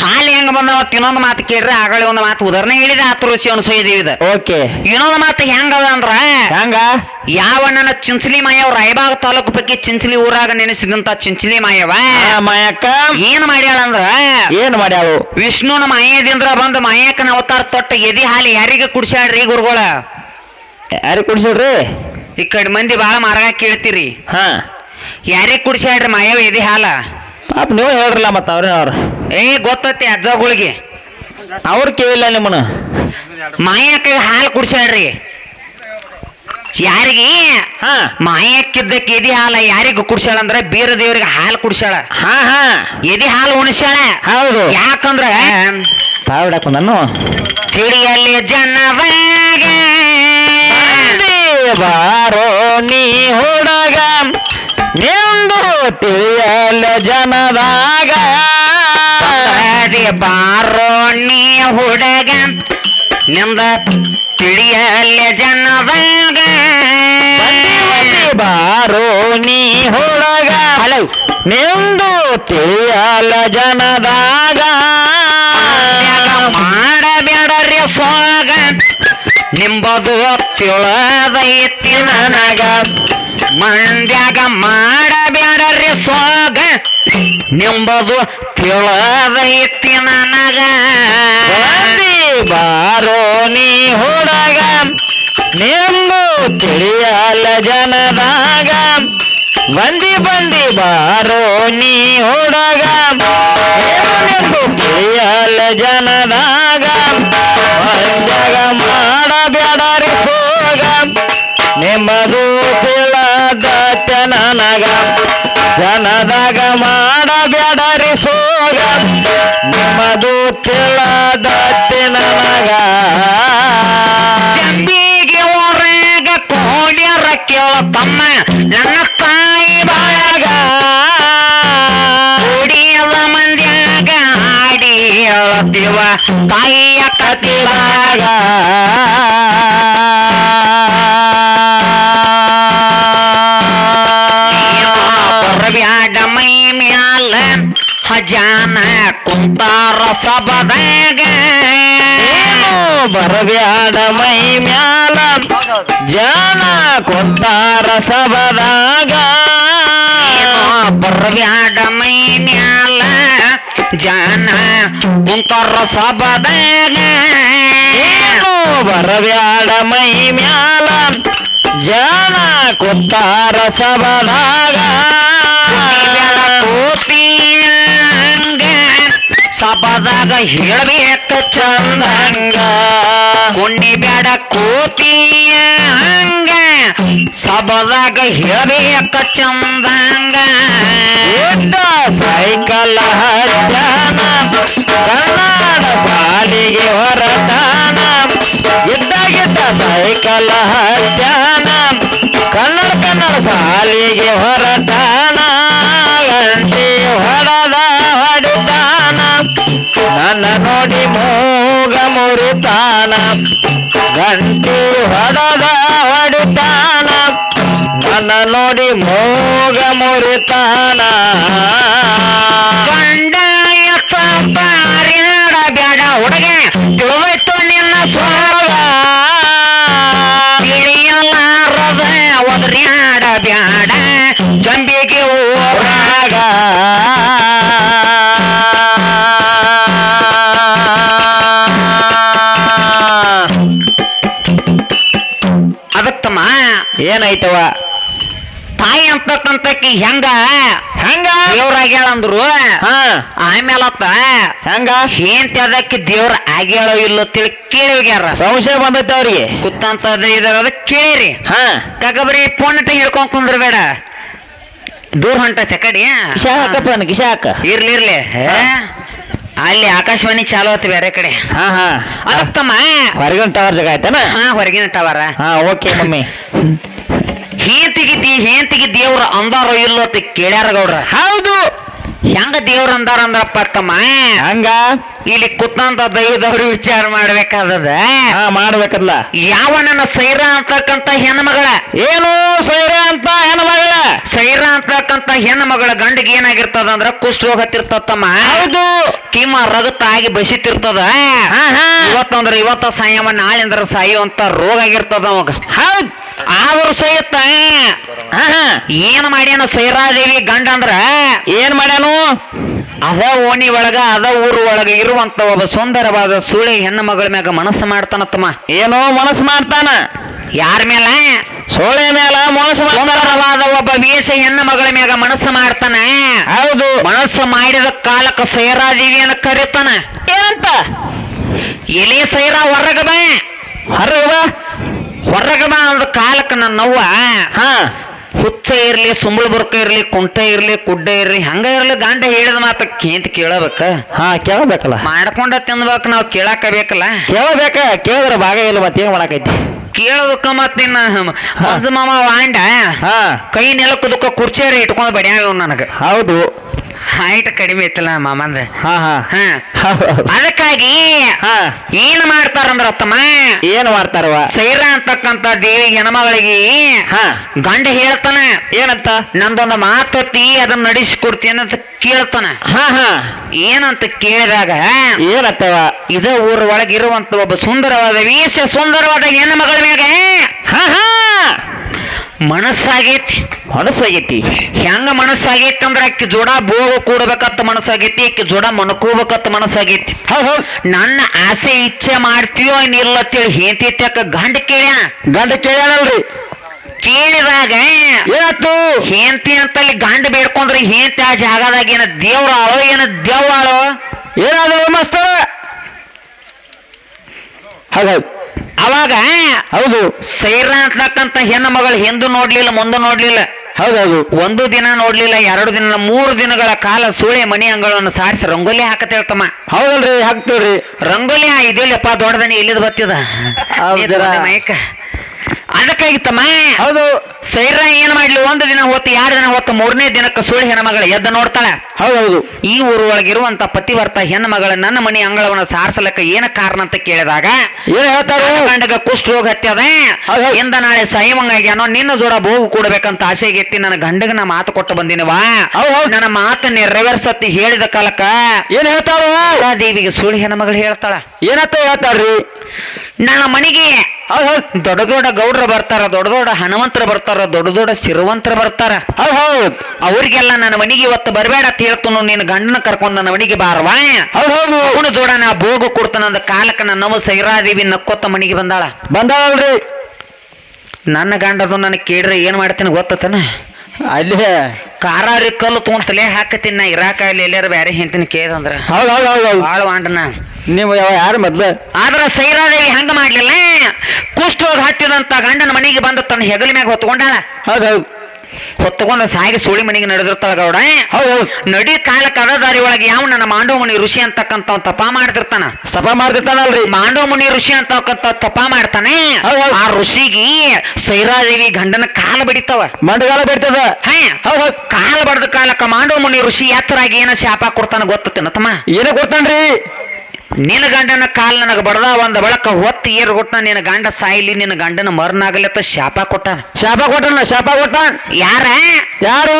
ಹಾಲು ಹೆಂಗ್ ಬಂದಾವತ್ ಇನ್ನೊಂದು ಮಾತು ಕೇಳ್ರಿ ಆಗಳ ಒಂದು ಮಾತು ಉದಾಹರಣೆ ಹೇಳಿದ ಆತುರುಸಿ ಇದು ಓಕೆ. ಇನ್ನೊಂದು ಮಾತು ಹೆಂಗದ ಅಂದ್ರ ಹೆಂಗ? ಯಾವ ನನ್ನ ಚಿಂಚಲಿ ಮಾಯವ್ ರಾಯಬಾಗ ತಾಲೂಕು ಬಗ್ಗೆ ಚಿಂಚಲಿ ಊರಾಗ ನೆನೆಸಿದಂತ ಚಿಂಚಲಿ ಮಾಯವ ಮಾಯಕ್ಕ? ಏನ್ ಮಾಡ್ಯಾಳ ಅಂದ್ರ ಏನ್ ಮಾಡ್ಯಾಳು? ವಿಷ್ಣುನ ಮಾಯದಿಂದ ಬಂದ ಮಾಯಕ್ಕನ ಅವತಾರ ತೊಟ್ಟ ಎದಿ ಹಾಲು ಯಾರಿಗೆ ಕುಡ್ಸ್ಯಾಳ್ರಿ ಗುರುಗಳ? ಯಾರಿಗೆ ಕುಡಿಸಿಡ್ರಿ ಈ ಕಡೆ ಮಂದಿ ಬಾಳ ಮಾರಾಗ ಕೇಳ್ತೀರಿ. ಹಾ. ಯಾರಿಗೆ ಕುಡಿಸ್ಯಾಡ್ರಿ ಮಾಯವ್ ಎದಿ ಹಾಲ? ಪಾಪ ನೀವು ಹೇಳ್ರಲ್ಲ ಮತ್ತೆ ಅವ್ರೇ ಅವ್ರು? ಏ ಗೊತ್ತತಿ ಅಜ್ಜಗಳಿಗೆ ಅವ್ರು ಕೇಳಿಲ್ಲ ನಿಮ್ಮನ್ನ. ಮಾಯಕ್ಕ ಹಾಲು ಕುಡ್ಸ್ಯಾಳ್ರಿ. ಯಾರಿಗೆ? ಹಾ. ಮಾಯಕ್ಕಿದ್ದಕ್ಕೆ ಎದಿ ಹಾಲ ಯಾರಿಗೂ ಕುಡ್ಸ್ಯಾಳ ಅಂದ್ರೆ ಬೇರೆ ದೇವ್ರಿಗೆ ಹಾಲು ಕುಡ್ಸ್ಯಾಳ. ಹಾ ಹಾ. ಎದಿ ಹಾಲು ಉಣಿಸ್ಯಾಳ. ಹೌದು. ಯಾಕಂದ್ರ? ತಾವಿಡಕ್ ಬಂದನು ತಿಳಿಯಲ್ಲಿ ಜನವಾಗ. ಬಾರೋ ನೀ ಹುಡುಗ ನಿಂದು ತಿಳಿಯಲ್ಲ ಜನದಾಗ. ಬಾರೋ ನೀ ಹುಡುಗ. ನಿಂದ ತಿಳಿಯಲ್ಲ ಜನದಾಗ. ಬಾರೋ ನೀ ಹುಡುಗ. ಹಲೋ. ನಿಂದು ತಿಳಿಯಲ್ಲ ಜನದಾಗ. ಮಾಡಬೇಡರಿ ಸೋಗ. ನಿಂಬದು ತಿಳದೈತಿ ನನಗ. ಮಂದ್ಯಾಗ ಮಾಡಬೇಡ್ರಿ ಸೋಗ? ನಿಂಬದು ತಿಳದೈತಿ ನನಗ. ಬಾರೋ ನೀ ಹುಡುಗ ನಿಂಬು ತಿಳಿಯಲ್ಲ ಜನದಾಗ. ಬಂದಿ ಬಂದಿ, ಬಾರೋ ನೀ ಹುಡುಗ ನಿಂಬು ತಿಳಿಯಲ್ಲ ಜನದಾಗ. ಮಂಜಗ ಮಾಡಬೇಡರಿ ಸೋಗ. ನಿಮ್ಮದು ತಿಳದತ್ತ ನನಗ ಜನದಾಗ ಮಾಡಬೇಡರಿ ಸೋಗ. ನಿಮ್ಮದು ಕೇಳದ ನನಗ. ಜಂಬಿಗೆ ಊರಾಗ ಕೋಡ್ಯರ ಕೇಳ ತಮ್ಮ ನನ್ನ ತಾಯಿ ಬಾಳಗ ಕುಡಿಯದ ಮಂದ್ಯಾಗ ಹಾಡಿ ಹೇಳತಿವ ತಾಯಿಯ ಕತಿವಾಗ ಬರಬ್ಯಾಡ ಮೈ ಮ್ಯಾಲ ಹಜಾನ ಕುಂತಾರ ಸಬದಾಗ ಬರಬ್ಯಾಡ ಮೈ ಮ್ಯಾಲ ಜಾನ ಕುಂತಾರ ಸಬದಾಗ ಬರಬ್ಯಾಡ ಮೈ ಮ್ಯಾಲ ಜನ ಕುಂತಾರ ಸಬದಾಗ ಏನು ಬರಬ್ಯಾಡ ಮೈ ಮ್ಯಾಲ ಜನ ಕೊಂತಾರ ಸಬದಾಗ ಕೋಪಿಯಂಗ ಸಬದಾಗ ಹೇಳ್ಬೇಕ ಚಂದಂಗ ಕುಂಡಿ ಬ್ಯಾಡ ಕೋತಿಯ ಹಂಗ ಸಬದಾಗ ಹೇಳ್ಬೇಕ ಚಂದಂಗ. ಸೈಕಲ್ ಹತ್ಯಾನ ಕನ್ನಡ ಸಾಲಿಗೆ ಹೊರತಾನ ಇದ್ದಾಗಿದ್ದ ಸೈಕಲ್ ಹತ್ಯಾನ ಕನ್ನಡ ಕನ್ನಡ ಸಾಲಿಗೆ ಹೊರತಾನ ಗಂಟಿ ಹೊಡೆದ ಹೊಡಿತಾನ ನನ್ನ ನೋಡಿ ಮೂಗ ಮುರಿತಾನ ಗಂಟಿ ಹೊಡೆದ ಹೊಡಿತಾನ ನನ್ನ ನೋಡಿ ಮೂಗ ಮುರಿತಾನ ಗಂಡ ಎತ್ತ ಬೇಡ ಹುಡುಗ ತಿಳಿದೈತು ನಿನ್ನ ಸ್ವಾಗ ತಿಳಿಯಲಾರದ ಒದರ್ಯಾಡ ಏನಾಯ್ತವ? ತಾಯಿ ಅಂತಕ್ಕಂತಕ್ಕಿ ಹೆಂಗ? ಹೆಂಗ? ದೇವ್ರ ಅಂದ್ರು ಆಮೇಲೆ ಆಮೇಲತ್ತ ಹೆಂಗ? ಏನ್ ಅದಕ್ಕೆ ದೇವ್ರ ಆಗ್ಯಾಳೋ ಇಲ್ಲೋ ತಿಳಿ ಕೇಳಿಗ್ಯಾರ ಸಂಶಯ ಬಂದೈತೆ ಅವ್ರಿಗೆ. ಕುತ್ತಂತ ಇದಾರ ಕೇಳಿರಿ. ಹ. ಕಾಕಬ್ರಿ ಫೋನ್ ಅಟ್ಟ ಹಿಡ್ಕೊಂಡ್ ಕುಂದ್ರಬೇಡ. ದೂರ ಹೊಂಟೈತೆ ಕಡಿ. ಕಿಶ ಹಾಕಪ್ಪ ನನ್ ಹಾಕ ಇರ್ಲಿ. ಇರ್ಲಿ ಹೇ? ಅಲ್ಲಿ ಆಕಾಶವಾಣಿ ಚಾಲು ಆಯ್ತು ಬೇರೆ ಕಡೆ. ಹಾ ಹಾ. ಹೊರಗಿನ ಟವರ್ ಜಾಗ ಆಯ್ತಾನ? ಹಾ ಹೊರಗಿನ ಟವರ್ ಹಾ ಓಕೆ ಮಮ್ಮಿ. ಹೇಂತಿಗೆ ದಿ ಹೇಂತಿಗೆ ದೇವ್ರ ಅಂದಾರೋ ಇಲ್ಲೋ ಅಂತ ಕೇಳ್ಯಾರ ಗೌಡ್ರ. ಹೌದು. ಹೆಂಗ ದೇವ್ರ ಅಂದಾರ ಅಂದ್ರಪ್ಪ ತಮ್ಮ ಹಂಗ? ಇಲ್ಲಿ ಕುತ್ತಂತ ದೈವದವ್ರು ವಿಚಾರ ಮಾಡ್ಬೇಕಾದದ. ಹಾ ಮಾಡ್ಬೇಕಲ್ಲ ಯಾವ ನನ್ನ ಸೈರ ಅಂತಕ್ಕಂತ ಹೆಣ್ಮಗಳ? ಮಗಳ ಏನು ಸೈರ ಅಂತ ಹೆಣ್ಣು ಮಗಳ ಸೈರ ಅಂತಕ್ಕಂತ ಹೆಣ್ಣು ಮಗಳ ಗಂಡಿಗೆ ಏನಾಗಿರ್ತದ ಅಂದ್ರ ಕುಷ್ಠ ರೋಗ ಹತ್ತಿರ್ತತ್ತಮ್ಮ ಹೌದು. ಕಿಮ್ಮ ಆಗಿ ಬಸಿತಿರ್ತದ. ಇವತ್ತಂದ್ರ ಇವತ್ತ ಸಾಯಮ್ಮ ನಾಳೆ ಅಂದ್ರ ಸಾಯುವಂತ ರೋಗ ಆಗಿರ್ತದ ಅವಾಗ. ಹೌದ್. ಆದ್ರೂ ಸಹಿತ ಏನ್ ಮಾಡ್ಯಾನ ಸೈರಾದೇವಿ ಗಂಡ ಅಂದ್ರ? ಏನ್ ಮಾಡ್ಯಾನು? ಅದ ಓಣಿ ಒಳಗ ಅದ ಊರು ಒಳಗ ಇರುವಂತ ಒಬ್ಬ ಸುಂದರವಾದ ಸುಳಿ ಹೆಣ್ಣು ಮಗಳ ಮ್ಯಾಗ ಮನಸ್ಸು ಮಾಡ್ತಾನತ್ತಮ್ಮ ಏನೋ ಮನಸ್ಸು ಮಾಡ್ತಾನ. ಯಾರ ಮೇಲ ಸೋಳೆ ಮೇಲ ಮನಸ್ಸು ಸುಂದರವಾದ ಒಬ್ಬ ವೇಷ ಹೆಣ್ಣು ಮಗಳ ಮ್ಯಾಗ ಮನಸ್ಸು ಮಾಡ್ತಾನೆ. ಹೌದು. ಮನಸ್ಸು ಮಾಡಿದ ಕಾಲಕ್ಕ ಸೈರಾದೇವಿಯನ್ನ ಕರೀತಾನ. ಏನಂತ? ಎಲೆ ಸೈರಾ ಹೊರಗ ಬಾ. ಹೊರಗ ಬಾ. ಹೊರಗ ಬಾ ಅಂದ ಕಾಲಕ್ಕೆ ನನ್ನವ್ವ ಹಾ. ಹುಚ್ಚ ಇರ್ಲಿ ಸುಂಬಳ ಬುರ್ಕ ಇರ್ಲಿ ಕುಂಟ ಇರ್ಲಿ ಕುಡ್ಡ ಇರ್ಲಿ ಹಂಗ ಇರ್ಲಿ ಗಂಡ ಹೇಳಿದ ಮಾತ ಕೇಂತ ಕೇಳಬೇಕ? ಹಾ ಕೇಳಬೇಕಲ್ಲ. ಮಾಡ್ಕೊಂಡ ತಿನ್ಬೇಕು ನಾವು ಕೇಳಾಕ ಬೇಕಲ್ಲ ಕೇಳಬೇಕ. ಕೇಳಿದ್ರೆ ಭಾಗ ಇಲ್ಲ ಮತ್ತೆ ಏನ್ ಮಾಡಕೈತಿ ಕೇಳೋದಕ್ಕ ಮತ್ ನಿನ್ನ ಮಂಜು ಮಾಮ ವಾಂಡ ಕೈ ನೆಲಕ್ಕದಕ್ಕ ಕುರ್ಚಿಯಾರ ಇಟ್ಕೊಂಡ್ ಬಡ್ಯಾವ ನನಗೆ. ಹೌದು. ಹೈಟ್ ಕಡಿಮೆ ಐತಲ್ಲ ಮಾಮಂದ? ಹಾ ಹಾ. ಅದಕ್ಕಾಗಿ ಹಾ. ಏನ್ ಮಾಡ್ತಾರಂದ್ರ ತಮ್ಮ ಏನ್ ಮಾಡ್ತಾರವ ಸೈರ ಅಂತಕ್ಕಂತ ದೇವಿ ಹೆಣ್ಮಗಳಿಗೆ ಹಾ. ಗಂಡ ಹೇಳ್ತಾನ. ಏನಂತ? ನಂದೊಂದು ಮಾತತಿ ಅದನ್ನ ನಡೆಸಿಕೊಡ್ತೀನಿ ಅಂತ ಕೇಳ್ತಾನ. ಹಾ ಹಾ. ಏನಂತ ಕೇಳಿದಾಗ ಏನತ್ತವ? ಇದ ಊರ ಒಳಗಿರುವಂತ ಒಬ್ಬ ಸುಂದರವಾದ ವೇಷ ಸುಂದರವಾದ ಹೆಣ್ಣು ಮಗಳ ಮ್ಯಾಗ ಹಾ ಹಾ. ಮನಸ್ಸಾಗೈತಿ. ಮನಸ್ಸಾಗೈತಿ. ಹೆಂಗ ಮನಸ್ಸಾಗೈತಿ ಅಂದ್ರೆ ಅಕ್ಕಿ ಜೋಡ ಬೋಗ ಕೂಡಬೇಕತ್ತ ಮನಸ್ಸಾಗೈತಿ ಅಕ್ಕಿ ಜೋಡ ಮನಕೋಬೇಕಂತ ಮನಸ್ಸಾಗೈತಿ. ಹೌದು. ನನ್ನ ಆಸೆ ಇಚ್ಛೆ ಮಾಡ್ತೀಯೋ ಏನಿಲ್ಲ ಅಂತೇಳಿ ಹೇಂತಿ ಅಕ್ಕ ಗಂಡ ಕೇಳ್ಯಾನ. ಗಂಡ ಕೇಳ್ಯಾನಲ್ರಿ. ಕೇಳಿದಾಗ ಏನಾಯ್ತು? ಹೇಂತಿ ಅಂತಲ್ಲಿ ಗಂಡ ಬೇಡ್ಕೊಂಡ್ರೆ ಹೇಂತಿ ಆ ಜಾಗದಾಗ ಏನ ದೇವ್ರಾಳೋ ಏನ ದೆವ್ವಾಳೋ ಏನಾದ್ರು ಮಸ್ತ ಹೌದೌದು ಹೌದ್. ಅವಾಗ ಹೌದು. ಸೈರ ಅಂತಕ್ಕಂತ ಹೆಣ್ಣು ಮಗಳು ಹಿಂದೂ ನೋಡ್ಲಿಲ್ಲ ಮುಂದೆ ನೋಡ್ಲಿಲ್ಲ. ಹೌದೌದು ಒಂದು ದಿನ ನೋಡ್ಲಿಲ್ಲ ಎರಡು ದಿನ ಮೂರು ದಿನಗಳ ಕಾಲ ಸೂಳೆ ಮನೆ ಅಂಗಳವನ್ನು ಸಾರಿಸಿ ರಂಗೋಲಿ ಹಾಕತೇಳ್ತಮ್ಮ ಹೌದಲ್ರಿ ಹಾಕ್ತೇವ್ರಿ. ರಂಗೋಲಿ ಇದೆಯಲ್ಲಪ್ಪ ದೊಡ್ಡದನಿ ಎಲ್ಲಿದ್ ಬತ್ತಿದ? ಮೈಕ. ಅದಕ್ಕಾಗಿತ್ತಮ್ಮ? ಹೌದು. ಸೈರ ಏನ್ ಮಾಡ್ಲಿ ಒಂದು ದಿನ ಹೊತ್ತು ಎರಡು ದಿನ ಹೊತ್ತು ಮೂರನೇ ದಿನಕ್ಕೆ ಸುಳ್ಳು ಹೆಣ್ಮಗಳ ಎದ್ದ ನೋಡ್ತಾಳ? ಹೌದೌದು. ಈ ಊರು ಒಳಗಿರುವಂತ ಪತಿವರ್ತ ಹೆಣ್ಮಗಳ ನನ್ನ ಮನೆ ಅಂಗಳವನ್ನು ಸಾರಿಸಲಕ್ಕ ಏನ ಕಾರಣ ಅಂತ ಕೇಳಿದಾಗ ಏನ್ ಹೇಳ್ತಾರ? ಗಂಡಗ ಕುಷ್ಠ ರೋಗ ಹತ್ಯದ ಹೌದ್. ಇಂದ ನಾಳೆ ಸಾಯವಂಗಾಗ್ಯಾನೋ ನಿನ್ನ ಜೋಡ ಭೋಗು ಕೂಡಬೇಕಂತ ಆಸೆಗೆತ್ತಿ ನನ್ನ ಗಂಡಗ ನಾ ಮಾತು ಕೊಟ್ಟು ಬಂದಿನವಾ. ನನ್ನ ಮಾತು ನೆರವೇರ್ಸತ್ತಿ ಹೇಳಿದ ಕಾಲಕ್ಕ ಏನ್ ಹೇಳ್ತಾರೋ ದೇವಿಗೆ ಸುಳ್ಳು ಹೆಣ್ಮಗಳು ಹೇಳ್ತಾಳ? ಏನತ್ತ ಹೇಳ್ತಾರ್ರಿ ನನ್ನ ಮನೆಗೆ. ಹೌದ್ ಹೌದ್. ದೊಡ್ಡ ದೊಡ್ಡ ಗೌಡ್ರು ಬರ್ತಾರ ದೊಡ್ಡ ದೊಡ್ಡ ಹನುಮಂತರ ಬರ್ತಾರ ದೊಡ್ಡ ದೊಡ್ಡ ಸಿರುವಂತರ ಬರ್ತಾರ. ಹೌದ್ ಹೌದ್. ಅವ್ರಿಗೆಲ್ಲ ನನ್ನ ಮನೆಗೆ ಇವತ್ತು ಬರಬೇಡ ನೀನು ನಿನ್ನ ಗಂಡನ ಕರ್ಕೊಂಡ್ ನನ್ನ ಮನೆಗೆ ಬಾರವಾ ಹೌದ್ ಹೌದು. ಅವನ ಜೋಡ ನಾ ಭೋಗ ಕೊಡ್ತಾನಂದ ಕಾಲಕ್ಕೆ ಕಾಲಕ್ಕ ನನ್ನವ ಸೈರಾದೇವಿ ನಕ್ಕೊತ್ತ ಮನೆಗೆ ಬಂದಾಳ. ಬಂದಾಳ್ರಿ ನನ್ನ ಗಂಡದು ನನಗೆ ಕೇಳ್ರಿ ಏನು ಮಾಡ್ತೇನೆ ಗೊತ್ತತನ? ಅಲ್ಲಿ ಕಾರಾರಿ ಕಲ್ಲು ತಗೊಂತಲೇ ಹಾಕತ್ತೀನಿ ನಾ ಇರಾಕ ಇಲ್ಲಿ ಎಲ್ಲಾರ ಬ್ಯಾರೆ ಹಿಂತಿನ ಕೇಳ್ದಂದ್ರ ಹೌದು ಹೌದು ಹೌದು ಹೌದು. ಬಾಳ ವಾಂಡನ. ನೀವು ಯಾವ ಯಾರು ಮೊದ್ಲು? ಆದ್ರ ಸೈರಾದೇವಿ ಹಂಗ ಮಾಡ್ಲಿಲ್ಲ. ಕುಷ್ಟ ಹೋಗಿ ಹತ್ತಿದಂತ ಗಂಡನ ಮನೆಗೆ ಬಂದು ತನ್ನ ಹೆಗಲ ಮ್ಯಾಗ ಹೊತ್ಕೊಂಡಾಳ. ಹೌದು ಹೌದ್. ಹೊತ್ತುಕೊಂಡ ಸಾಯಿಗೆ ಸೋಳಿ ಮನೆಗೆ ನಡೆದಿರ್ತಾಳ ಗೌಡ ಹೌದ್ ನಡಿ ಕಾಲ ಕದದಾರಿ ಒಳಗೆ ಯಾವ ನನ್ನ ಮಾಂಡವಮುನಿ ಋಷಿ ಅಂತಕ್ಕಂತ ತಪ ಮಾಡ್ತಿರ್ತಾನ? ಸಪ ಮಾಡ್ತಿರ್ತಾನಲ್ರಿ. ಮಾಂಡವಮುನಿ ಋಷಿ ಅಂತಕ್ಕಂತ ತಪ ಮಾಡ್ತಾನೆ. ಆ ಋಷಿಗೆ ಸೈರಾದೇವಿ ಗಂಡನ ಕಾಲ ಬಡಿತಾವ. ಮಂಡಗಾಲ ಬಿಡ್ತದ. ಹಾ ಹೌದು ಹೌದ್. ಕಾಲ ಬಡ್ದ ಕಾಲಕ್ಕ ಮಾಂಡವಮುನಿ ಋಷಿ ಯಾತ್ರಾಗಿ ಏನ ಶಾಪ ಕೊಡ್ತಾನ ಗೊತ್ತತೇನ ತಮ್ಮ ಏನ ಕೊಡ್ತಾನ್ರಿ? ನಿನ್ನ ಗಂಡನ ಕಾಲ್ ನನಗೆ ಬಡದ ಒಂದ ಬಳಕ ಹೊತ್ತು ಏರ್ ಕೊಟ್ಟ ನಿನ್ನ ಗಂಡ ಸಾಯಿಲಿ ನಿನ್ನ ಗಂಡನ ಮರ್ನಾಗಲತ್ತ ಶಾಪ ಕೊಟ್ಟಾನ. ಶಾಪ ಕೊಟ್ಟನ ಶಾಪ ಕೊಟ್ಟಾನ? ಯಾರ? ಯಾರು?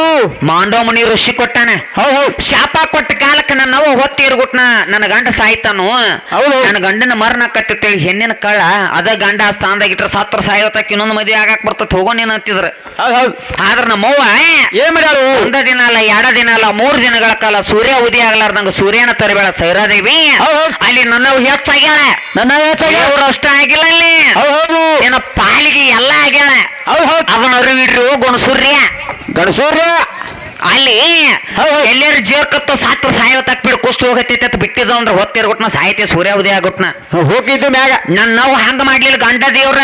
ಮಾಂಡವಮುನಿ ಋಷಿ ಕೊಟ್ಟಾನ. ಹೌದ್ ಶಾಪ ಕೊಟ್ಟ ಕಾಲಕ್ಕೆ ನನ್ನ ಅವ್ವ ಏರ್ ಕೊಟ್ಟನ ನನ್ನ ಗಂಡ ಸಾಯ್ತಾನು. ಹೌದು. ನನ್ನ ಗಂಡನ ಮರ್ನಕತ್ತೇಳಿ ಹೆಣ್ಣಿನ ಕಳ್ಳ ಅದ ಗಂಡ ಆ ಸ್ಥಾನದಾಗ ಇಟ್ರ ಸತ್ರ ಸಾಯೋತಕ್ಕ ಇನ್ನೊಂದು ಮದುವೆ ಆಗಾಕ್ ಬರ್ತತ್ ಹೋಗೋ ನೀನು ಅಂತಿದ್ರ. ಹೌದ್ ಆದ್ರ ನಮ್ಮವ್ವ ಏನ್ ಮಾಡ್ಯಾಳು? ಒಂದ ದಿನ ಅಲ್ಲ ಎರಡ ದಿನ ಅಲ್ಲ ಮೂರ್ ದಿನಗಳ ಕಾಲ ಸೂರ್ಯ ಉದಯ ಆಗ್ಲಾರ್ದಂಗ ಸೂರ್ಯನ ತರಬೇಡ ಸೈರಾದೇವಿ. ಅಲ್ಲಿ ನನ್ನ ಹೆಚ್ಚಾಗ್ಯಾಳ. ನನ್ನ ಅವ್ರು ಅಷ್ಟ ಆಗಿಲ್ಲ ಅಲ್ಲಿ. ಹೌದ್ ಏನ ಪಾಲಿಗೆ ಎಲ್ಲ ಆಗ್ಯಾಳ. ಅವನ ಅರಿವಿಡ್ರಿ ಗುಣ ಸೂರ್ಯ ಗಣಸೂರ್ಯ? ಅಲ್ಲಿ ಎಲ್ಲರೂ. ಎಲ್ಲಾರು ಜೇರ್ಕತ್ತ ಸಾತ್ರ ಸಾಯವತ್ತಾಕ್ ಬಿಡು ಕುಸ್ತು ಹೋಗತ್ತೈತೆ ಅಂತ ಬಿಟ್ಟಿದ್ದು ಅಂದ್ರೆ ಹೊತ್ತಿರ್ಗುಟ್ನ ಸಾಹಿತ್ಯ ಸೂರ್ಯ ಉದಯ ಆಗುಟ್ನ ಹೋಗಿದ್ದು ಮ್ಯಾಗ. ನನ್ನ ನಾವು ಹಂಗ ಮಾಡ್ಲಿಲ್ಲ ಗಂಡ ದೇವ್ರ.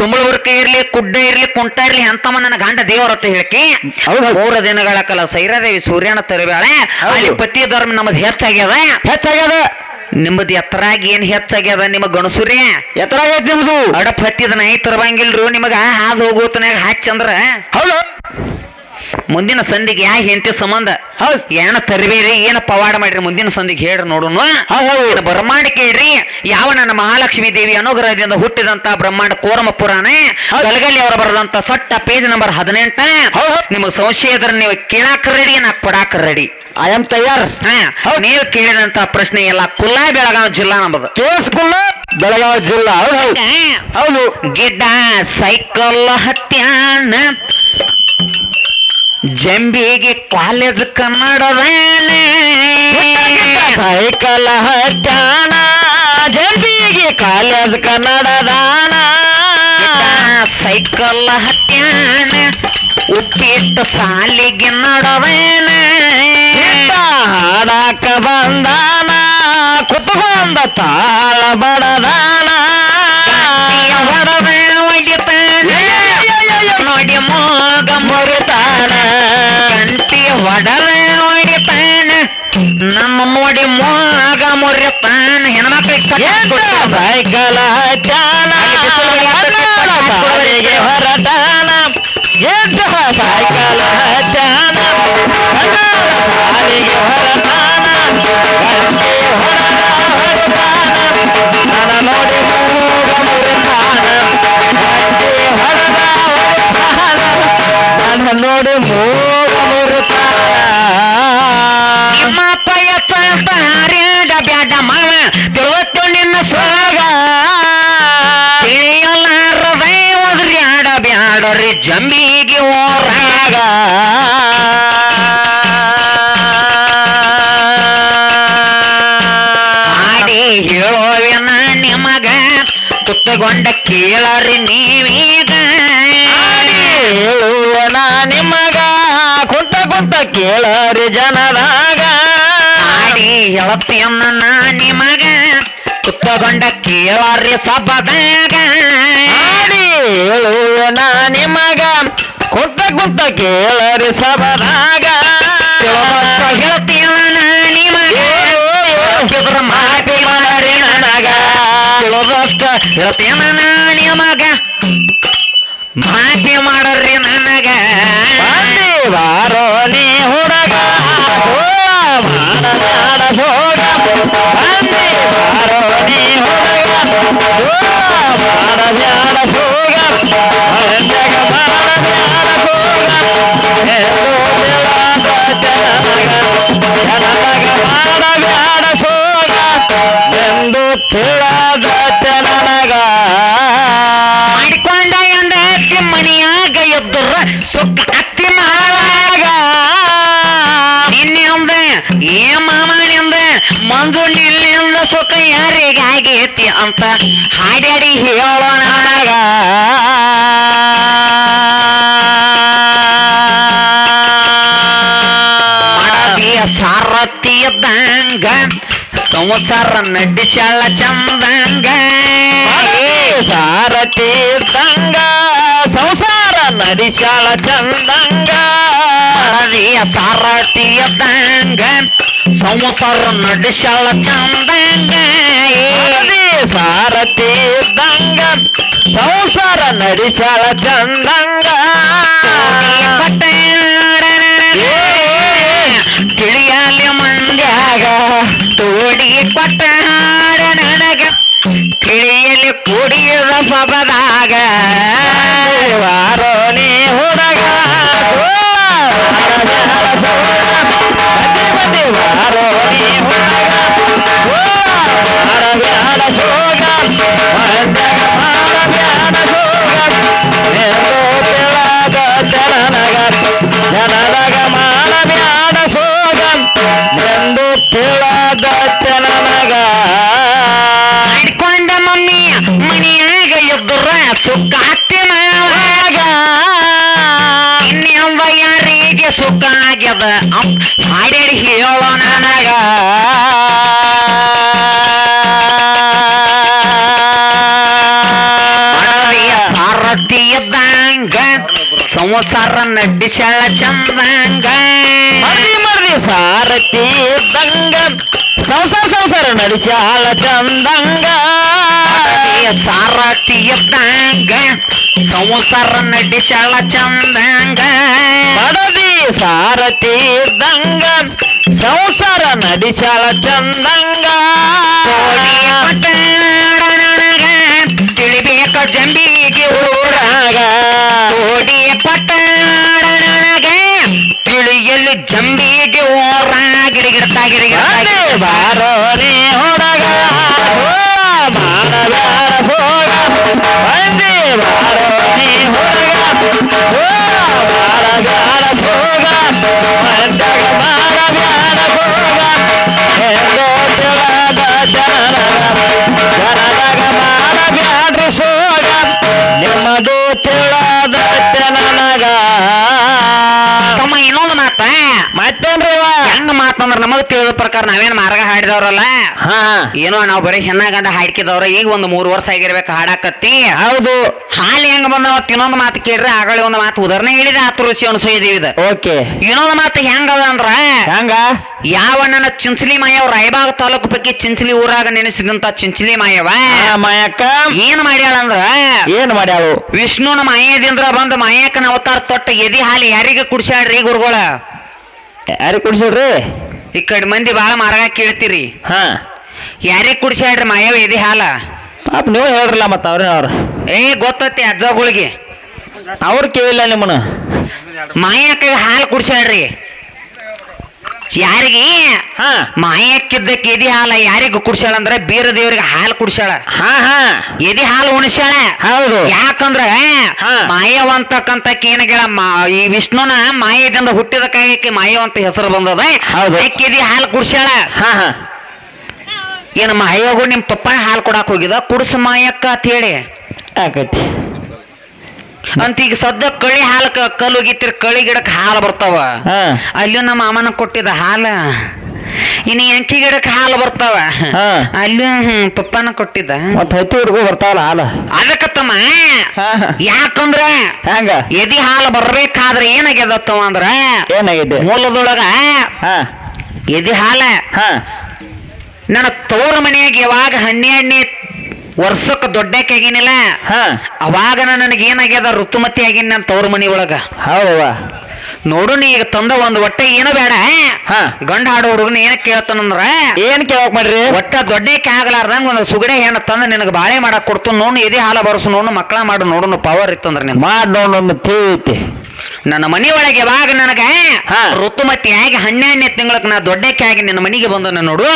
ಸುಂಬಳ ಉರ್ಕ ಇರ್ಲಿ ಕುಡ್ಡ ಇರ್ಲಿ ಕುಂಟ ಇರ್ಲಿ ಅಂತಮ್ಮ ನನ್ನ ಗಂಡ ದೇವ್ರ ಅಂತ ಹೇಳಕಿ ಮೂರ ದಿನಗಳ ಕಾಲ ಸೈರಾದೇವಿ ಸೂರ್ಯನ ತರಬೇಳೆ. ಅಲ್ಲಿ ಪತಿ ಧರ್ಮ ನಮ್ದು ಹೆಚ್ಚಾಗ್ಯದ. ಹೆಚ್ಚಾಗ್ಯದ. ನಿಮ್ಮದು ಎತ್ತರಾಗಿ ಏನ್ ಹೆಚ್ಚಾಗ್ಯದ ನಿಮ್ಮ ಗಣಸೂರ್ಯ ಎತ್ತರ ಆಗೈತಿ ನಿಮ್ದು ಅಡಪ್ ಹತ್ತಿದ ನಾಯಿ ತರಬಂಗಿಲ್ರು ನಿಮಗ ಹಾದು ಹೋಗೋತನಾಗ ಹಚ್ಚಂದ್ರ ಹೌದು. ಮುಂದಿನ ಸಂದಿಗೆ ಯಾ ಹೆಂಡತಿ ಸಂಬಂಧ? ಹೌದು. ಏನ ತರಬೇರಿ ಏನ ಪವಾಡ ಮಾಡ್ರಿ ಮುಂದಿನ ಸಂಧಿಗೆ ಹೇಳ್ರಿ ನೋಡೋಣ ಹೌದ್ ಬ್ರಹ್ಮಾಂಡ ಕೇಳ್ರಿ ಯಾವ ನನ್ನ ಮಹಾಲಕ್ಷ್ಮಿ ದೇವಿ ಅನುಗ್ರಹದಿಂದ ಹುಟ್ಟಿದಂತ ಬ್ರಹ್ಮಾಂಡ ಕೋರಮ ಪುರಾಣ ಗಲಗಲ್ಲಿ ಗಲಗಲಿ ಅವರು ಬರೆದಂತ ಸೊಟ್ಟ ಪೇಜ್ ನಂಬರ್ ಹದಿನೆಂಟ. ನಿಮ್ಗೆ ಸಂಶಯ ಇದ್ರೆ ನೀವು ಕೇಳಾಕ ರೆಡಿ ನಾ ಕೊಡಾಕ ರೆಡಿ ಐ ಆಮ್ ತಯಾರ್. ನೀವು ಕೇಳಿದಂತ ಪ್ರಶ್ನೆ ಎಲ್ಲ ಕುಲ್ಲಾ ಬೆಳಗಾವಿ ಜಿಲ್ಲಾ ನಮ್ಮದು ಕೇಳಿಸ್ಕೊಳ್ಳ ಬೆಳಗಾವಿ ಜಿಲ್ಲಾ. ಹೌದು ಹೌದು. ಗಿಡ್ಡ ಸೈಕಲ್ ಹತ್ಯಾನ ಜಂಬಿಗೆ ಕಾಲೇಜ್ ಕನ್ನಡದಾನ ಸೈಕಲ್ ಹತ್ತಾನ ಜಂಬಿಗೆ ಕಾಲೇಜ್ ಕನ್ನಡದಾನ. ಸೈಕಲ್ ಹತ್ಯಾನ ಉಪ್ಪಿಟ್ಟು ಸಾಲಿಗೆ ನಡವೇನ. ಹಾಡಾಕ ಬಂದಾನ ಕುತ್ಕೊಂಡ ತಾಳ ಬಡದಾನ. ಹೊಡದ ಒಡಿತಾನ ನೋಡಿ ಮೋಗ ಮುರಿತಾನ. ನಮ್ಮ ನೋಡಿ ಮೋಗ ಮುರಿತಾನ ಹೆಣ್ಮಕ್ಳಿಗೆ ಎಟ್ಟ ಹೊರದಾನ ಹತ್ತಾನ ಸಾಲಿಗೆ ಹೊರಟಾನ ಎಟ್ಟ ಸೈಕಲ್ ಹತ್ತಾನ ಬಾರಿಗೆ ಹೊರಟಾನ ಗಂಟೆ ಜಂಬಿಗೆ ಓರಾಗ ಆಡಿ ಹೇಳೋವಿನ ನಿಮಗ? ಕುತ್ತಗೊಂಡ ಕೇಳರಿ ನೀವೀಗ. ಹೇಳುವನ ನಿಮಗ? ಕುಂತ ಕುಂತ ಕೇಳರಿ ಜನದಾಗ ಆಡಿ ಹೇಳತ್ತೆಯನ್ನ ನಾ ನಿಮಗ? ಕುತ್ತಗೊಂಡ ಕೇಳರಿ ಸಬದಾಗ ಆಡಿ ನಾ ನಿಮಗ. ಕುಂತ ಕುಂತ ಕೇಳರಿ ಸಬದಾಗ ಹೇಳ್ತೀವ ನಾ ನಿಮಗ. ಮಾತಿ ಮಾಡರಿ ನನಗ ತಿಳಿದಷ್ಟ ಹೇಳ್ತೀವ ನಾ ನಿಮಗ. ಮಾತಿ ಮಾಡರಿ ನನಗ. ಬಾರೋ ನೀ ಹುಡುಗ. ಮಾಡ ಬಂದಿ ಮಂಜು ನಿಲ್ಲಿಂದ ಸುಖ ಯಾರಿಗಾಗೈತಿ ಅಂತ ಹಾಡ್ಯಾಡಿ ಹೇಳೋಣ. ನನಗ ಮಾಡದಿಯ ಸಾರಥಿ ಇದ್ದಂಗ ಸಂಸಾರ ನಡಿಸಾಳ ಚಂದಂಗ ಸಾರಥಿ ತಂಗ ಸಂಸಾರ ನಡಿಸಾಳ ಚಂದಂಗ ಮಾಡದಿಯ ಸಾರಥಿ ಇದ್ದಂಗ ಸಂಸಾರ ನಡಿಸಾಳ ಚಂದಂಗ ಹಳದಿ ಸಾರಥಿ ತಂಗ ಸಂಸಾರ ನಡಿಸಾಳ ಚಂದಂಗ ತಿಳಿಯಲಿ ಮಂದ್ಯಾಗ ತೋಡಿ ಕೊಟ್ಟಾರ ನನಗೆ ತಿಳಿಯಲಿ ಕುಡಿಯದ ಪಬದಾಗ ವಾರೋನೇ ಹುಡುಗ ಸಂಸಾರ ನಡಿಸಾಳ ಚಂದಂಗ ಮರ್ದಿ ಮರ್ದಿ ಸಾರಥಿ ಇದ್ದಂಗ ಸಂಸಾರ ಸಂಸಾರ ನಡೆಸಾಳ ಚಂದಂಗ ಮಡವಿಯ ಸಾರಥಿ ಎದ್ದಂಗ ಸಂಸಾರ ನಡೆಸಳ ಚಂದಂಗ ಬಡದಿ ಸಾರಥಿ ಇದ್ದಂಗ ಸಂಸಾರ ನಡಿಸಾಳ ಚಂದಂಗ ಕೋಡಿ ಪಟ್ಟಣ ನನಗ ತಿಳಿಬೇಕ ಜಂಬಿಗೆ ಊರಾಗ ಕೋಡಿ ತಿಳಿಯಲು ಜಂಬಿಗೆ ಓರ ಗಿಡಗಿಡತಾ ಗಿಡಗಿಡತಾ ಬಾರೋನೆ ರೇ ಓ, ಮಾಡಬ್ಯಾಡ ಸೋಗ ಬಂದೆ ಬಾರೋನೆ ಮಾತಂದ್ರ ನಮಗ್ ತಿಳಿದ ಪ್ರಕಾರ ನಾವೇನ್ ಮಾರ್ಗ ಹಾಡಿದವ್ರಲ್ಲ? ಹಾ ಏನೋ ನಾವ್ ಬರೀ ಹೆಣ್ಣ ಗಂಡ ಹಾಡ್ಕಿದವ್ರ ಈಗ ಒಂದು ಮೂರು ವರ್ಷ ಆಗಿರ್ಬೇಕು ಹಾಡಾಕತ್ತಿ. ಹೌದು. ಹಾಲು ಹೆಂಗ್ ಬಂದವ ಇನ್ನೊಂದ್ ಮಾತು ಕೇಳ್ರಿ ಆಗಳಿ ಒಂದು ಮಾತು ಉದಾಹರಣೆ ಹೇಳಿದ ಆತು ಋಷಿ ಅನ್ಸೋಯ್ದೀವಿ ಇದು ಓಕೆ. ಇನ್ನೊಂದು ಮಾತು ಹೆಂಗದ ಅಂದ್ರ ಹೆಂಗ? ಯಾವ ಅಣ್ಣನ ಚಿಂಚಲಿ ಮಾಯವ್ ರಾಯಬಾಗ ತಾಲೂಕು ಬಗ್ಗೆ ಚಿಂಚಲಿ ಊರಾಗ ನೆನೆಸಿದಂತ ಚಿಂಚಲಿ ಮಾಯವ ಮಾಯಕ್ಕ. ಏನ್ ಮಾಡ್ಯಾಳ ಅಂದ್ರ ಏನ್ ಮಾಡ್ಯಾಳು? ವಿಷ್ಣುನ ಮಾಯದಿಂದ ಬಂದ ಮಾಯಕ್ಕನ ಅವತಾರ ತೊಟ್ಟ ಎದಿ ಹಾಲು ಯಾರಿಗೆ ಕುಡ್ಸ್ಯಾಡ್ರಿ ಗುರುಗಳ? ಯಾರಿಗೆ ಕುಡ್ಸಿಡ್ರಿ ಈ ಕಡೆ ಮಂದಿ ಬಾಳ ಮಾರಾಗ ಕೇಳ್ತೀರಿ. ಹಾ. ಯಾರಿಗೆ ಹೇಳ್ರಿ ಮಾಯವ ಎದಿ ಹಾಲ. ಪಾಪ ನೀವು ಹೇಳ್ರಲ್ಲ ಮತ್ತೆ ಅವ್ರ ಅವ್ರ. ಏ ಗೊತ್ತೈತಿ ಅಜ್ಜಗಳಿಗೆ ಅವ್ರು ಕೇಳಿಲ್ಲ ನಿಮ್ಮನ್ನ. ಮಾಯಕ್ಕ ಹಾಲು ಕುಡ್ಸ್ಯಾಡ್ರಿ ಯಾರಿಗೆ? ಹಾ. ಮಾಯಕ್ಕಿದ್ದಕ್ಕೆ ಎದಿ ಹಾಲ ಯಾರಿಗೆ ಕುಡ್ಸ್ಯಾಳ ಅಂದ್ರೆ ಬೀರ ದೇವ್ರಿಗೆ ಹಾಲು ಕುಡ್ಸ್ಯಾಳ. ಹಾ ಹಾ. ಎದಿ ಹಾಲು ಉಣಿಸ್ಯಾಳ. ಹೌದು. ಯಾಕಂದ್ರ ಹಾ. ಮಾಯವಂತಕ್ಕಂತ ಕೇನಗಳ ಈ ವಿಷ್ಣುನ ಮಾಯದಿಂದ ಹುಟ್ಟಿದ ಕಾಯಕ್ಕೆ ಮಾಯವಂತ ಹೆಸರು ಬಂದದ. ಹೌದು. ಆಕೆ ಎದಿ ಹಾಲು ಕುಡ್ಸ್ಯಾಳ. ಹಾ ಹಾ. ಏನ ಮಾಯಗೂ ನಿಮ್ ಪಪ್ಪ ಹಾಲು ಕೊಡಾಕ್ ಹೋಗಿದ? ಕುಡ್ಸ ಮಾಯಕ್ಕ ಅಂತ ಹೇಳಿ. ಆಕತಿ. ಅಂತ ಈಗ ಸದ್ಯ ಕಳಿ ಹಾಲು ಕಲ್ಲು ಒಗಿತಿರ್ ಕಳಿ ಗಿಡಕ್ಕೆ ಹಾಲು ಬರ್ತಾವ. ಅಲ್ಲೂ ನಮ್ಮ ಮಾಮನ ಕೊಟ್ಟಿದ ಹಾಲ. ಇನ್ನು ಎಂಕಿ ಗಿಡಕ್ಕೆ ಹಾಲು ಬರ್ತಾವ. ಅಲ್ಲೂ ಪಪ್ಪನ ಕೊಟ್ಟಿದ್ದ. ಮತ್ತ ಹತ್ತಿವರೆಗೂ ಬರ್ತಾವಲ್ಲ ಹಾಲು? ಅದಕ್ಕತ್ತಮ್ಮ. ಯಾಕಂದ್ರ ಹೆಂಗ? ಎದಿ ಹಾಲು ಬರ್ಬೇಕಾದ್ರೆ ಏನಾಗ್ಯದತ್ತವ ಅಂದ್ರ ಏನಾಗಿದೆ? ಮೂಲದೊಳಗ ಹಾ. ಎದಿ ಹಾಲ ಹಾ. ನನ್ನ ತೋರ ಮನೆಯಾಗ ಯಾವಾಗ ಹನ್ನೆರಡನೇ ವರ್ಷಕ್ಕೆ ದೊಡ್ಡಕ್ಕೆ ಆಗಿನಿಲ್ಲ? ಹಾ. ಅವಾಗ ನನಗೆ ಏನಾಗ್ಯದ ಋತುಮತಿ ಆಗಿನ ನನ್ನ ತವ್ರ ಮನಿ ಒಳಗ. ಹೌದವ್ವ. ನೋಡು ನೀ ಈಗ ತಂದ ಒಂದ್ ಒಟ್ಟೆ ಏನೋ ಬೇಡ. ಹಾ. ಗಂಡ ಹಾಡು ಹುಡುಗನ ಏನ ಕೇಳ್ತಾನಂದ್ರ? ಏನ್ ಕೇಳಕ್ ಮಾಡ್ರಿ? ಒಟ್ಟ ದೊಡ್ಡಕ್ಕೆ ಆಗ್ಲಾರ್ದಂಗ ಒಂದು ಸುಗಡೆ ಹೆಣ್ಣು ತಂದ ನಿನಗೆ ಬಾಳೆ ಮಾಡಕ್ ಕೊಡ್ತು. ನೋಡು ಎದೆ ಹಾಲ ಬರ್ಸು ನೋಡು ಮಕ್ಕಳ ಮಾಡು ನೋಡು ಪವರ್ ಇತ್ತಂದ್ರ ನಿನ್ ಮಾಡ್ ಒಂದು ತಿಳಿಯುತ್ತೆ ನನ್ನ ಮನೆ ಒಳಗೆ ಯಾವಾಗ ನನಗ. ಋತುಮತಿ ಆಗಿ ಹನ್ನೆರಡನೇ ತಿಂಗಳಕ್ ನಾ ದೊಡ್ಡಕ್ಕೆ ಆಗಿ ನಿನ್ನ ಮನೆಗೆ ಬಂದ ನೋಡು.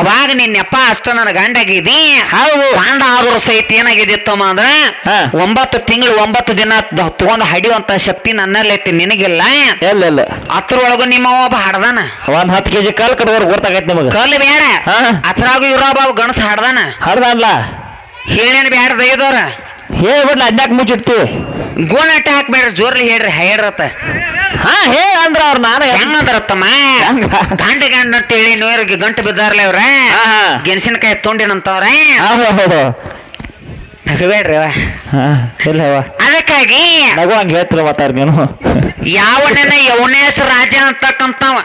ಅವಾಗ ನಿನ್ನ ಅಪ್ಪ ಅಷ್ಟ ನನ್ನ ಗಂಡಾಗಿದಿ ಹೌದು. ಗಂಡ ಆದ್ರೂ ಸಹಿತ ಏನಾಗಿದಿತ್ತಮ್ಮ ಅಂದ್ರ. ಒಂಬತ್ತು ತಿಂಗಳು ಒಂಬತ್ತು ದಿನ ತಗೊಂಡ ಹಡಿಯುವಂತ ಶಕ್ತಿ ನನ್ನಲ್ಲೈತಿ ನಿನಗಿಲ್ಲ. ಎಲ್ಲ ಇಲ್ಲ. ಅದ್ರೊಳಗ ನಿಮ್ಮ ಒಬ್ಬ ಹಡ್ದಾನ. ಒಂದ್ ಹತ್ತು ಕೆಜಿ ಕಾಲ್ ಕಟ್ಗೋರ್ ಗೊತ್ತಾಗೈತಿ ನಿಮಗೆ. ಕಲ್ ಬೇಡ. ಅದ್ರಾಗ ಇವ್ರೊಬ್ಬ ಗಣಸ ಹಡ್ದಾನ. ಹಡ್ದಾನ್ಲ. ಹೇಳೇನ್ ಬೇಡ ದೈದವ್ರ ಹೇಳ್ಬಿಡ್ಲ ಅದ್ಯಾಕ ಮುಚ್ಚಿಡ್ತಿ. ಗೋಣಟ್ಟ ಹಾಕ್ಬೇಡ್ರಿ ಜೋರ್ಲಿ ಹೇಳ್ರಿ ಹೇಳ್ರತ್ತ. ಹಾ ಹೇ ಅಂದ್ರ ಅವ್ರ ನಾನು ಹೆಂಗಂದ್ರತ್ತಮ್ಮ? ಹೆಂಗ? ಗಂಡ ಗಂಡ ಅಂತೇಳಿ ನೋರಿಗೆ ಗಂಟು ಬಿದ್ದಾರ್ಲೆ ಅವ್ರ. ಗೆಣಸಿನಕಾಯಿ ತೊಂಡಿನಂತವ್ರ? ನಗಬೇಡ್ರಿ ಇಲ್ಲವ ಅದಕ್ಕಾಗಿ ನಗು ಹಂಗ ಹೇಳ್ತಿರ ಮಾತಾಡ ನೀನು. ಯಾವನ ಯವನೇಶ ರಾಜ ಅಂತಕ್ಕಂತವ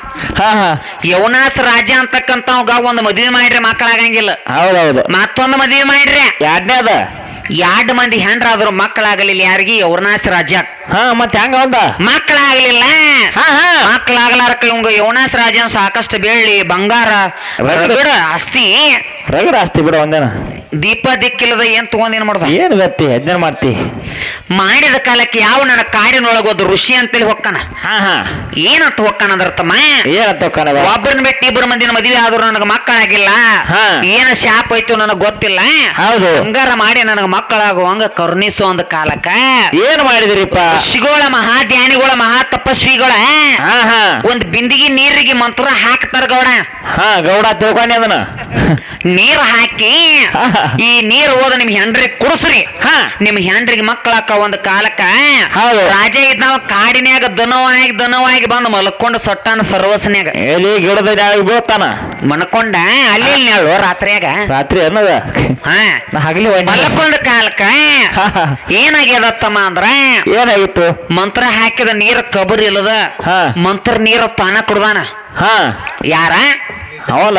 ಯವನಾಸ ರಾಜ ಅಂತಕ್ಕಂತವ್ಗ ಒಂದು ಮದ್ವೆ ಮಾಡ್ರಿ ಮಕ್ಕಳಾಗಂಗಿಲ್ಲ. ಹೌದೌದು. ಮತ್ತೊಂದು ಮದುವೆ ಮಾಡ್ರಿ. ಎರಡನೇ ಅದ ಎರಡು ಮಂದಿ ಹೆಂಡ್ರಾದ್ರು ಮಕ್ಕಳಾಗಲಿಲ್ಲ ಯಾರಿಗೆ? ಯವನಾಸ ರಾಜ ಹಾ ಮತ್ ಹೆಂಗ ಒಂದ ಮಕ್ಕಳಾಗಲಿಲ್ಲ ಮಕ್ಕಳಾಗಲಾರಕ ಇವಂಗ ಯವನಾಸ ರಾಜನ್ ಸಾಕಷ್ಟು ಬೆಳ್ಳಿ ಬಂಗಾರ ರಗಡ ಆಸ್ತಿ. ರಗಡ ಆಸ್ತಿ ಬಿಡ ಒಂದೇನ ದೀಪ ದಿಕ್ಕಿಲ್ಲದ ಏನ್ ತಗೊಂಡ್ ಏನ್ ಮಾಡ್ದ? ಏನ್ ಗತಿ ಅದೇನು ಮಾಡ್ತಿ. ಮಾಡಿದ ಕಾಲಕ್ಕೆ ಯಾವ ನನ್ನ ಕಾಡಿನೊಳಗ ಒಂದು ಋಷಿ ಅಂತೇಳಿ ಹೊಕ್ಕನ? ಹಾ ಹಾ. ಏನಂತ ಹೊಕ್ಕನ ಅಂದ್ರ ತಮ್ಮ ಏನಂತ ಕಣವ ಒಬ್ಬರನ್ನ ಬಿಟ್ಟು ಇಬ್ಬರು ಮಂದಿನ ಮದುವೆ ಆದ್ರೂ ನನಗ ಮಕ್ಕಳಾಗಿಲ್ಲ. ಹಾ. ಏನ ಶಾಪ ಐತು ನನಗ್ ಗೊತ್ತಿಲ್ಲ. ಹೌದು. ಹಂಗಾರ ಮಾಡಿ ನನಗ ಮಕ್ಕಳಾಗುವಂಗ ಕರುಣಿಸೋ ಒಂದ್ ಕಾಲಕ್ಕ. ಏನ್ ಮಾಡಿದಿರಿಪ್ಪ? ಋಷಿಗಳ ಮಹಾಧ್ಯಾನಿಗಳ ಮಹಾ ತಪಸ್ವಿಗಳ. ಹಾ ಹಾ. ಒಂದ್ ಬಿಂದಿಗೆ ನೀರಿಗೆ ಮಂತ್ರ ಹಾಕ್ತಾರ ಗೌಡ. ಹಾ ಗೌಡ ತಿಳ್ಕೊಂಡೆ ಅದನ್ನ. ನೀರ್ ಹಾಕಿ ಹಾ. ಈ ನೀರ್ ಹೋದ ನಿಮ್ ಹೆಂಡ್ರಿಗೆ ಕುಡಿಸ್ರಿ. ಹಾ. ನಿಮ್ ಹೆಂಡ್ರಿಗೆ ಮಕ್ಕಳಾಕ ಒಂದ್ ಕಾಲಕ್ಕ ಹೌದು. ರಾಜ ಇದ್ದಾವ ಕಾಡಿನ್ಯಾಗ ದನವಾಗಿ ದನವಾಗಿ ಬಂದು ಮಲ್ಕೊಂಡು ಸೊಟ್ಟಾನ ಸರ್ವಸನ್ಯಾಗ. ಎಲ್ಲಿ ಗಿಡದ ಬೋತಾನ ಬೀಳ್ತಾನ. ಮನ್ಕೊಂಡ ಅಲ್ಲಿ ಇಲ್ಲಿ ರಾತ್ರಿಯಾಗ. ರಾತ್ರಿ ಅನ್ನದ. ಹಾ. ನಾ ಹಗಲಿ ಒಂದ್ ಮಲ್ಕೊಂಡ ಕಾಲಕ್ಕ ಏನಾಗ್ಯದ ಅಂದ್ರ ಏನಾಗಿತ್ತು? ಮಂತ್ರ ಹಾಕಿದ ನೀರ ಕಬರ್ ಇಲ್ಲದ ಹಾ. ಮಂತ್ರ ನೀರ ತಾನ ಕುಡ್ದಾನ. ಹಾ. ಯಾರ? ಅವಲ್ಲ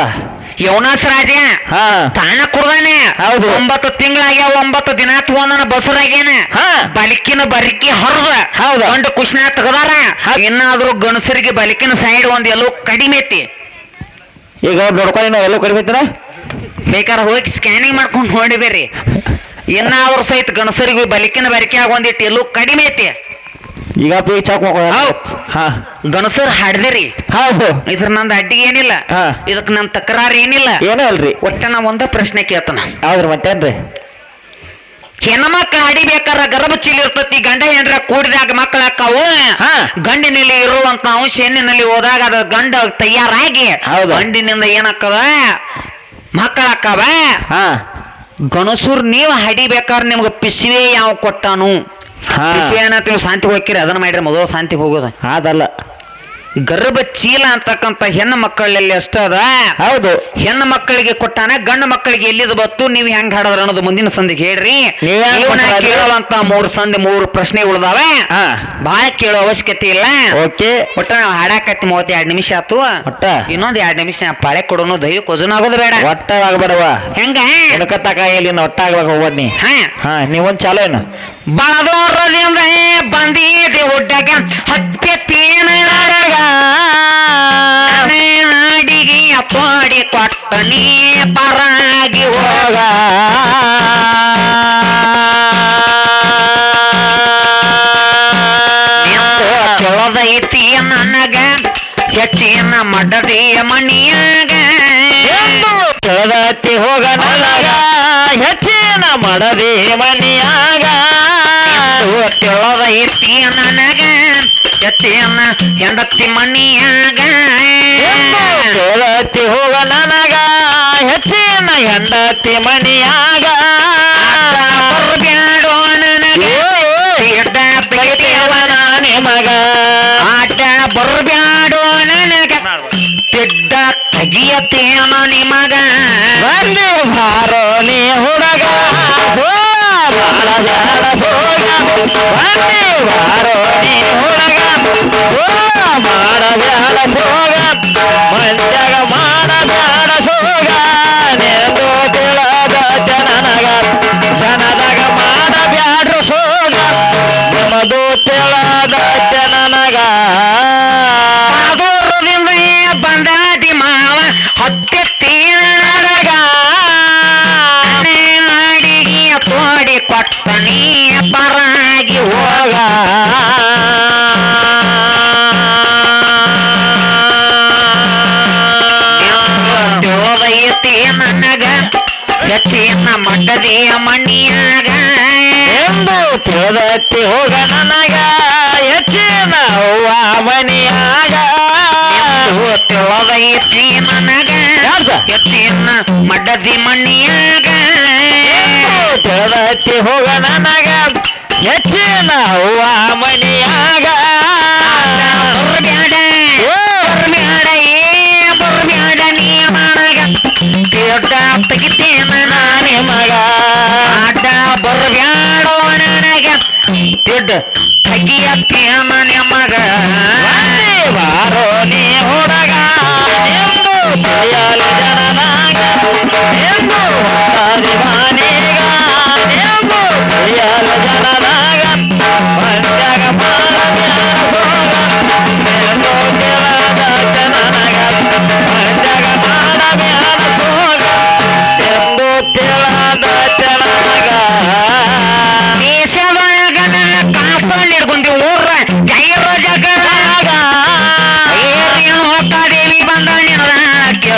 ಯೋನಾಸ್ ರಾಜ ಹಾ. ತಾನ ಕುಡ್ದಾನೆ ಹೌದು. ಒಂಬತ್ತು ತಿಂಗಳಾಗ್ಯಾವ ಒಂಬತ್ತು ದಿನ ಒಂದನ ಬಸರಾಗ್ಯಾನ. ಹಾ. ಬಲಿಕಿನ ಬರಿಕಿ ಹರಿದ. ಹೌದು. ಗಂಡು ಕುಶನ ತೆಗದಾರ. ಇನ್ನಾದ್ರೂ ಗಣಸರಿಗೆ ಬಲಿಕಿನ ಸೈಡ್ ಒಂದ್ ಎಲ್ಲೋ ಕಡಿಮೆ ಐತಿ. ಈಗ ನೋಡ್ಕೊಂಡು ನಾವು ಎಲ್ಲೋ ಕಡಿಮೆ ಐತಿನ? ಬೇಕಾದ್ರೆ ಹೋಗಿ ಸ್ಕ್ಯಾನಿಂಗ್ ಮಾಡ್ಕೊಂಡು ನೋಡಿಬೇರಿ. ಇನ್ನ ಅವ್ರ ಸಹಿತ ಗಣಸರಿಗೆ ಬಲಿಕಿನ ಬರಿಕೆ ಆಗ ಒಂದಿಟ್ಟು ಎಲ್ಲೋ ಕಡಿಮೆ ಐತಿ. ಈಗ ಬೇಗ ಚಾಕ್. ಹಾ. ಗಣಸರು ಹಾಡ್ದಿರಿ. ಹೌದು. ಇದ್ರ ನಂದು ಅಡ್ಡಿಗೆ ಏನಿಲ್ಲ. ಹಾ. ಇದಕ್ ನನ್ ತಕರಾರು ಏನಿಲ್ಲ. ಏನೋ ಅಲ್ರಿ. ಒಟ್ಟ ನಾ ಒಂದ ಪ್ರಶ್ನೆ ಕೇಳ್ತಾನ. ಹೌದ್ರಿ ಮತ್ತೇನ್ರಿ? ಹೆಣ್ಮಕ್ಳು ಹಡಿಬೇಕಾರ ಗರ್ಭ ಚೀಲ ಇರ್ತತಿ ಗಂಡ ಹೆಂಡ್ರ ಕೂಡಿದಾಗ ಮಕ್ಕಳ ಅಕ್ಕಾವು ಹಾ. ಗಂಡಿನಲ್ಲಿ ಇರುವಂತ ಅಂಶ ಹೆಣ್ಣಿನಲ್ಲಿ ಹೋದಾಗ ಅದ ಗಂಡ ತಯಾರಾಗಿ ಹೌದು. ಗಂಡಿನಿಂದ ಏನಾಕ್ಕದ ಮಕ್ಕಳ ಅಕ್ಕವ ಹಾ. ಗಣಸೂರ್ ನೀವು ಹಡಿಬೇಕಾರ ನಿಮ್ಗೆ ಪಿಸಿವೆ ಯಾವ ಕೊಟ್ಟಾನು? ಹಾ. ಶಾಂತಿ ಹೋಗ್ತೀರಿ ನೀವು ಶಾಂತಿಗೆ ಹೋಗಿರಿ ಅದನ್ನ ಮಾಡಿರಿ ಮೊದಲು ಶಾಂತಿಗೆ ಹೋಗೋದು. ಅದಲ್ಲ. ಗರ್ಭ ಚೀಲ ಅಂತಕ್ಕಂಥ ಹೆಣ್ಣು ಮಕ್ಕಳಲ್ಲಿ ಅಷ್ಟ ಅದ? ಹೌದು. ಹೆಣ್ಣು ಮಕ್ಕಳಿಗೆ ಕೊಟ್ಟಾನ ಗಂಡು ಮಕ್ಕಳಿಗೆ ಎಲ್ಲಿದ್ ಬತ್ತು? ನೀವು ಹೆಂಗ್ ಹಾಡದ್ರ ಅನ್ನೋದು ಮುಂದಿನ ಸಂದಿಗೆ ಹೇಳ್ರಿ. ನೀವ್ ಇವನ? ಕೇಳುವಂತ ಮೂರು ಸಂಧಿ ಮೂರು ಪ್ರಶ್ನೆ ಉಳಿದಾವೆ. ಹಾ. ಬಹಳ ಕೇಳೋ ಅವಶ್ಯಕತೆ ಇಲ್ಲ. ಓಕೆ. ಒಟ್ಟ ನಾವು ಹಾಡಾಕತ್ತಿ ಮೂವತ್ತೆರಡು ಎರಡ್ ನಿಮಿಷ ಆತು. ಒಟ್ಟ? ಇನ್ನೊಂದ್ ಎರಡ್ ನಿಮಿಷ ನಾ ಪಾಳೆ ಕೊಡೋನು ದೈವ ಕೊಜನ ಆಗೋದು ಬೇಡ. ಒಟ್ಟ ಆಗ್ಬೇಡವ ಹೆಂಗ? ಎನಕತ್ತಾಕ ಇಲ್ಲಿ ಒಟ್ಟ ಆಗ್ಬೇಕು ಹೋಗೋದ್ ನೀ ಹಾ. ಹಾ ನೀವೊಂದ್ ಚಾಲೋ ಏನು? ಬಳದೋರದಿಂದ ಬಂದಿದೆ ಹುಡ್ಡಗ ಹತ್ತೆತ್ತೇನ ಅಡಿಗೆ ತೋಡಿ ಕೊಟ್ಟ ನೀ ಪರಾಗಿ ಹೋಗ. ಕೆಳದೈತಿ ನನಗ, ಹೆಚ್ಚಿನ ಮಡದಿಯ ಮಣಿಯಾಗ. ಕೆಳದತ್ತಿ ಹೋಗ ನನಗ, ಹೆಚ್ಚಿನ ಮಡದಿ ಮನಿಯಾಗ ತಿಳದೈತಿ ನನಗ ಹೆಚ್ಚಿನ ಹೆಂಡತಿ ಮಣಿಯಾಗ ಚಳದತ್ತಿ ಹೋಗ ನನಗ ಹೆಚ್ಚಿನ ಹೆಂಡತಿ ಮಣಿಯಾಗ ಬ್ಯಾಡೋ ನನಗೆ ಎಡ್ಡ ಬೈತೇವನ ನಿಮಗ. ಆಟ ಬರ್ಬ್ಯಾಡೋ ನನಗ ತಿಡ್ಡ ತೆಗಿಯತೇನ ನಿಮಗ. ಬಂದು ಬಾರೋ ನೀ ಹುಡುಗ. ಜಾಡ ಸೋಗ ಮಂಚಗ ಬಾರೋ ನೀ ಹುಡುಗ ಸೋ ಮಾಡ ಬ್ಯಾಡ ಸೋಗ. ಹೆಚ್ಚಿನ ಮಡ್ಡದಿಯ ಮಣ್ಣಿಯಾಗ ಎಂದು ತಿಳಿದತ್ತಿ ಹೋಗ ನನಗ ಹೆಚ್ಚಿನ ಹೂವ ಮನಿಯಾಗ ತಿಳಿದೈತಿ ನನಗ ಯಾರ್ದ? ಹೆಚ್ಚಿನ ಮಡ್ಡದಿ ಮಣ್ಣಿಯಾಗ ತಿಳಿದತ್ತಿ ಹೋಗ ನನಗ ಹೆಚ್ಚಿನ ಹೂವ ಮನಿಯಾಗ ತಿಡ್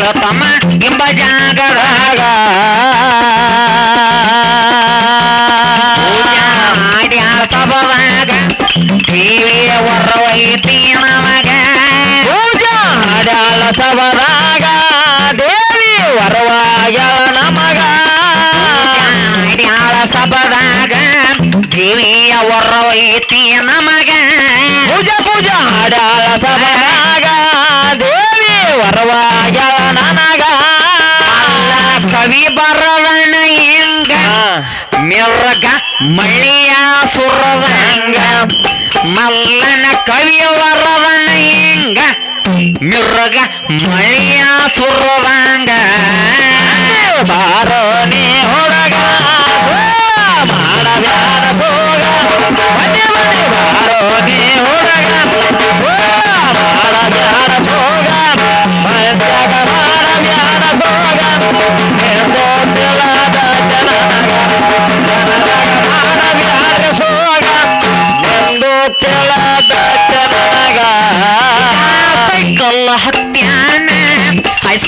ಕೇಳತಮ್ಮ ಎಂಬ ಜಾಗದಾಗ. ಪೂಜಾ ಮಾಡ್ಯಾಳ ಸಭದಾಗ ಟಿವಿಯ ಹೊರವೈತಿ ನಮಗ ಪೂಜಾ ಮಾಡ್ಯಾಳ ಸವರಾಗ ದೇವಿ ವರವಾಗ ನಮಗ. ಮಾಡ್ಯಾಳ ಸಭದಾಗ ದೇವಿಯ ವರವೈತಿ ನಮಗ ಪೂಜಾ ಪೂಜಾ ಮಾಡ್ಯಾಳ ಸವರಾಗ ದೇವಿ ವರವಾಗ್ಯಾಳ ನನಗ. ಕವಿ ಬರವಣ ಹಿಂಗ. ಮಿರ್ಗ ಮಳೆಯ ಸುರದಂಗ ಮಲ್ಲನ ಕವಿ ವರದನ ಹಿಂಗ. ಮಿರ್ಗ ಮಳೆಯ ಸುರದಂಗ ಬಾರೋ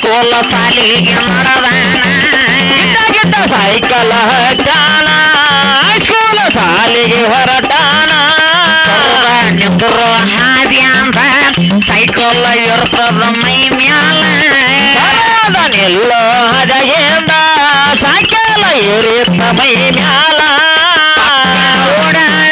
ಹೈಸ್ಕೂಲ್ ಸಾಲಿಗೆ ಮಾಡದಾನ ಗಿಟ್ಟ ಸೈಕಲ್ ಹಟ್ಟಾನ ಸ್ಕೂಲ್ ಸಾಲಿಗೆ ಹೊರಟಾನ ನಿಂತರು ಹಾದಿ ಅಂದ ಸೈಕಲ್ ಇರ್ತದ ಮೈ ಮ್ಯಾಲ ನಿಲ್ಲೋ ಹದಗೆಂದ ಸೈಕಲ್ ಏರಿತ್ತ ಮೈ ಮ್ಯಾಲ ಓಡಾಳ